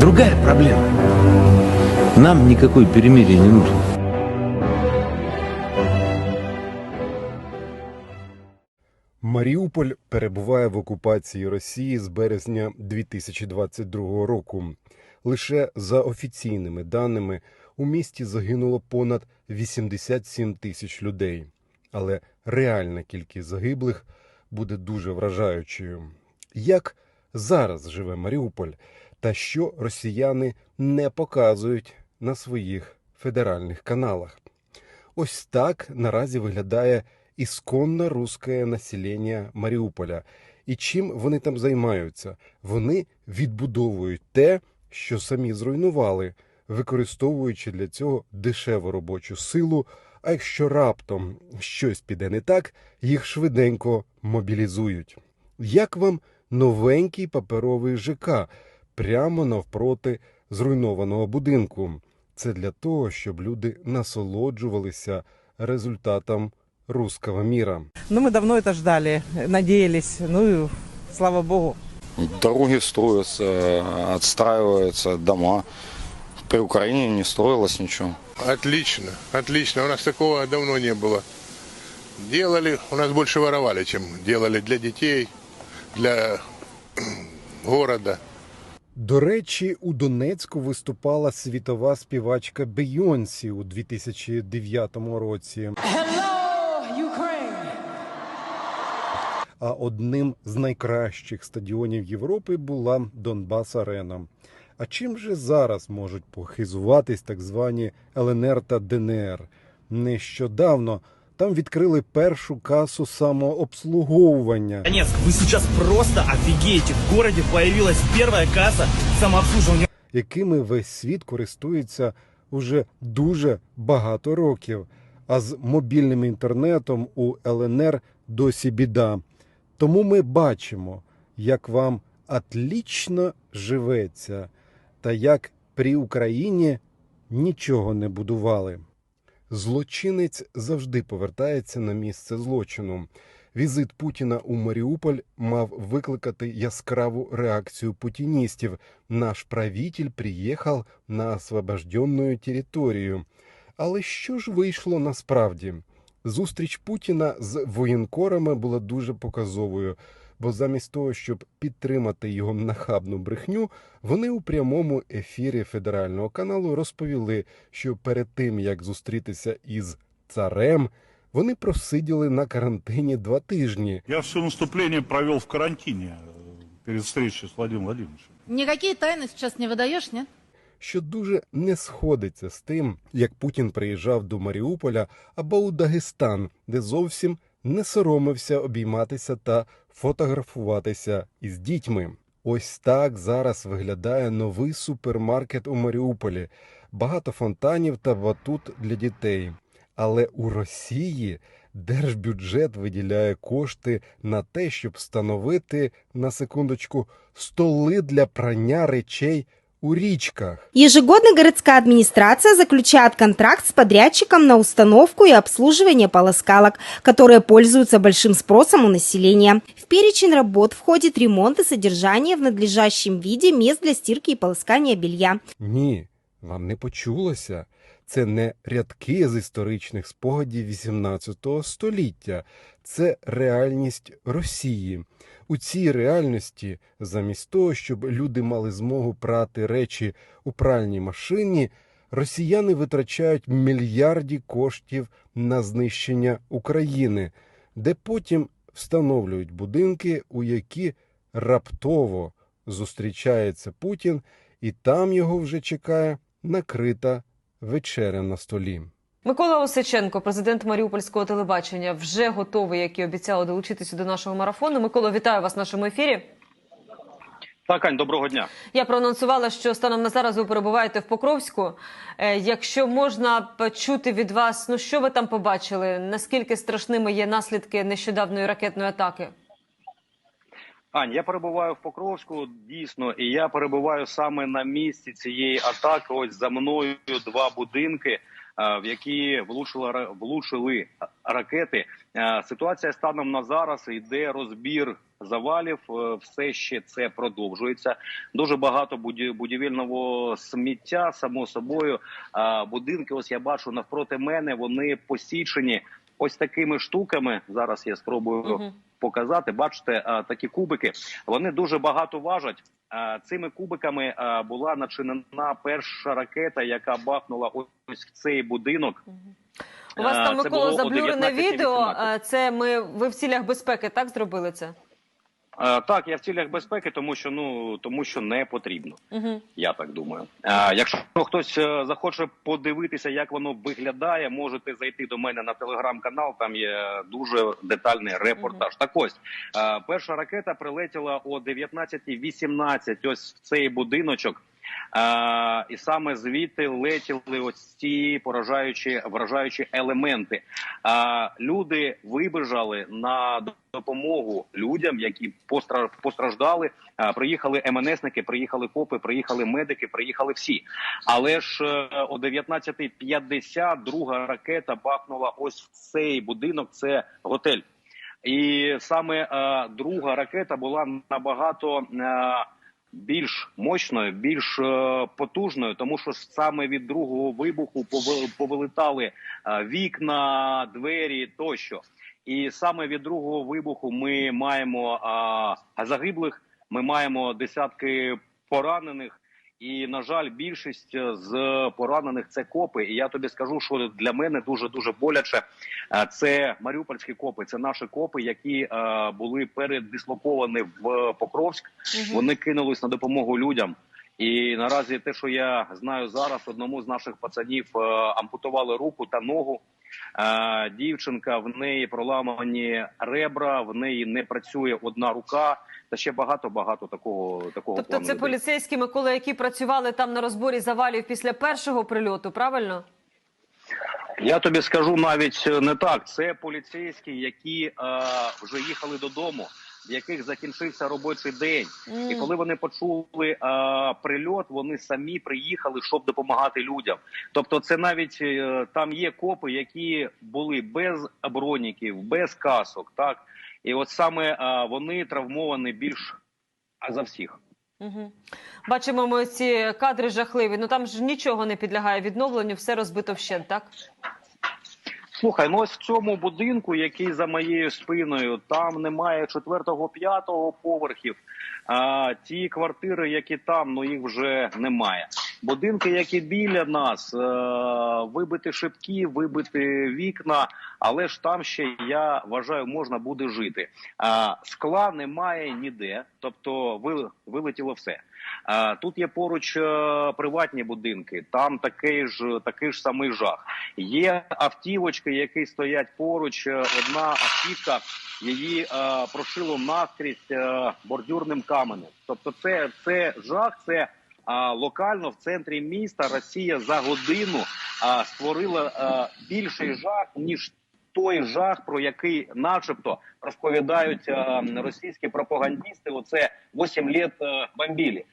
Другая проблема. Нам никакой перемирие не нужно. Маріуполь перебуває в окупації Росії з березня 2022 року. Лише за офіційними даними у місті загинуло понад 87 тисяч людей, але реальна кількість загиблих буде дуже вражаючою. Як зараз живе Маріуполь, та що росіяни не показують на своїх федеральних каналах? Ось так наразі виглядає ісконно русське населення Маріуполя. І чим вони там займаються? Вони відбудовують те, що самі зруйнували, використовуючи для цього дешеву робочу силу. А якщо раптом щось піде не так, їх швиденько мобілізують. Як вам новенький паперовий ЖК прямо навпроти зруйнованого будинку? Це для того, щоб люди насолоджувалися результатом русского мира. Ну, мы давно это ждали, надеялись. Ну, и слава богу. Дороги строятся, отстраиваются дома. При Украине не строилось ничего. Отлично, отлично. У нас такого давно не было. Делали, у нас больше воровали, чем делали для детей, для города. До речі, у Донецьку виступала світова співачка Бейонсі у 2009 році. А одним з найкращих стадіонів Європи була Донбас Арена. А чим же зараз можуть похизуватись так звані ЛНР та ДНР? Нещодавно там відкрили першу касу самообслуговування. Донецк, вы сейчас просто офигеете. В городе появилась первая касса самообслуживания. якими весь світ користується уже дуже багато років. А з мобільним інтернетом у ЛНР досі біда. Тому ми бачимо, як вам отлічно живеться, та як при Україні нічого не будували. Злочинець завжди повертається на місце злочину. Візит Путіна у Маріуполь мав викликати яскраву реакцію путіністів. Наш правитель приїхав на освобожденну територію. Але що ж вийшло насправді? Зустріч Путіна з воєнкорами була дуже показовою, бо замість того, щоб підтримати його нахабну брехню, вони у прямому ефірі федерального каналу розповіли, що перед тим як зустрітися із царем, вони просиділи на карантині два тижні. Я все наступление провел в карантине э, перед встречей с Владимиром Владимировичем. Никакие тайны сейчас не выдаешь, нет? що дуже не сходиться з тим, як Путін приїжджав до Маріуполя або у Дагестан, де зовсім не соромився обійматися та фотографуватися із дітьми. Ось так зараз виглядає новий супермаркет у Маріуполі. Багато фонтанів та батут для дітей. Але у Росії держбюджет виділяє кошти на те, щоб встановити на секундочку столи для прання речей у річках. Ежегодно городская администрация заключает контракт с подрядчиком на установку и обслуживание полоскалок, которые пользуются большим спросом у населения. В перечень работ входит ремонт и содержание в надлежащем виде мест для стирки и полоскания белья. Ні, вам не почулося. Це не рядки з історичних спогадів 18 століття, це реальність Росії. У цій реальності, замість того, щоб люди мали змогу прати речі у пральній машині, росіяни витрачають мільярді коштів на знищення України, де потім встановлюють будинки, у які раптово зустрічається Путін, і там його вже чекає накрита вечеря на столі. Микола Осиченко, президент Маріупольського телебачення, вже готовий, як і обіцяли, долучитися до нашого марафону. Микола, вітаю вас в нашому ефірі. Так, Ань, доброго дня. Я проанонсувала, що станом на зараз ви перебуваєте в Покровську. Е, Якщо можна почути від вас, ну що ви там побачили? Наскільки страшними є наслідки нещодавної ракетної атаки? Ань, я перебуваю в Покровську, дійсно, і я перебуваю саме на місці цієї атаки. Ось за мною два будинки, в які влучили, влучили ракети. Е, Ситуація станом на зараз йде розбір завалів. Е, Все ще це продовжується. Дуже багато буді- будівельного сміття. Само собою, будинки. Ось я бачу навпроти мене. Вони посічені ось такими штуками. Зараз я спробую Мгм. показати. Бачите, такі кубики. Вони дуже багато важать. А, Цими кубиками була начинена перша ракета, яка бахнула ось в цей будинок. У вас Е, там Микола заблюрене відео. е, Це ми ви в цілях безпеки так зробили це? Е, Так, я в цілях безпеки, тому що ну тому що не потрібно. Угу. Я так думаю. А, якщо хтось е, захоче подивитися, як воно виглядає, можете зайти до мене на телеграм-канал. Там є дуже детальний репортаж. Так ось е, перша ракета прилетіла о 19.18 Ось в цей будиночок. А, і саме звідти летіли ось ці поражаючі вражаючі елементи. А, люди вибежали на допомогу людям, які постра- постраждали. А, приїхали МНСники, приїхали копи, приїхали медики, приїхали всі. Але ж е, о 19.50 друга ракета бахнула ось в цей будинок. Це готель. І саме е, друга ракета була набагато е, більш мощною, більш е, потужною, тому що саме від другого вибуху повилетали е, вікна, двері тощо. І саме від другого вибуху ми маємо загиблих, ми маємо десятки поранених. І на жаль, більшість е, з поранених це копи. І я тобі скажу, що для мене дуже дуже боляче. Е, Це маріупольські копи, це наші копи, які е, були передислоковані в Покровськ. Вони кинулись на допомогу людям. І наразі те, що я знаю зараз, одному з наших пацанів ампутували руку та ногу. Е, дівчинка в неї проламані ребра, в неї не працює одна рука, та ще багато багато такого такого Тобто плану це людей. поліцейські Микола, які працювали там на розборі завалів після першого прильоту, правильно? Я тобі скажу навіть не так. Це поліцейські, які е, вже їхали додому, в яких закінчився робочий день. І коли вони почули е, прильот, вони самі приїхали, щоб допомагати людям. Тобто, це навіть е, там є копи, які були без броніків, без касок. Так і от саме е, вони травмовані більш за всіх. Угу. Бачимо ми ці кадри жахливі. Ну там ж нічого не підлягає відновленню, все розбито вщент, так? Слухай, ну ось в цьому будинку, який за моєю спиною, там немає четвертого, п'ятого поверхів. А ті квартири, які там, ну їх вже немає. Будинки, які біля нас, е, вибити шибки, вибити вікна, але ж там ще я вважаю, можна буде жити. Скла немає ніде, тобто ви- вилетіло все. Тут є поруч е, приватні будинки, там такий ж такий ж самий жах. Є автівочки, які стоять поруч. Е, Одна автівка її прошило наскрізь бордюрним каменем. Тобто, це, це жах, це а, локально в центрі міста Росія за годину а, створила а, більший жах ніж. Той жах, про який, начебто, розповідають а, російські пропагандісти. оце 8 літ бомбілі.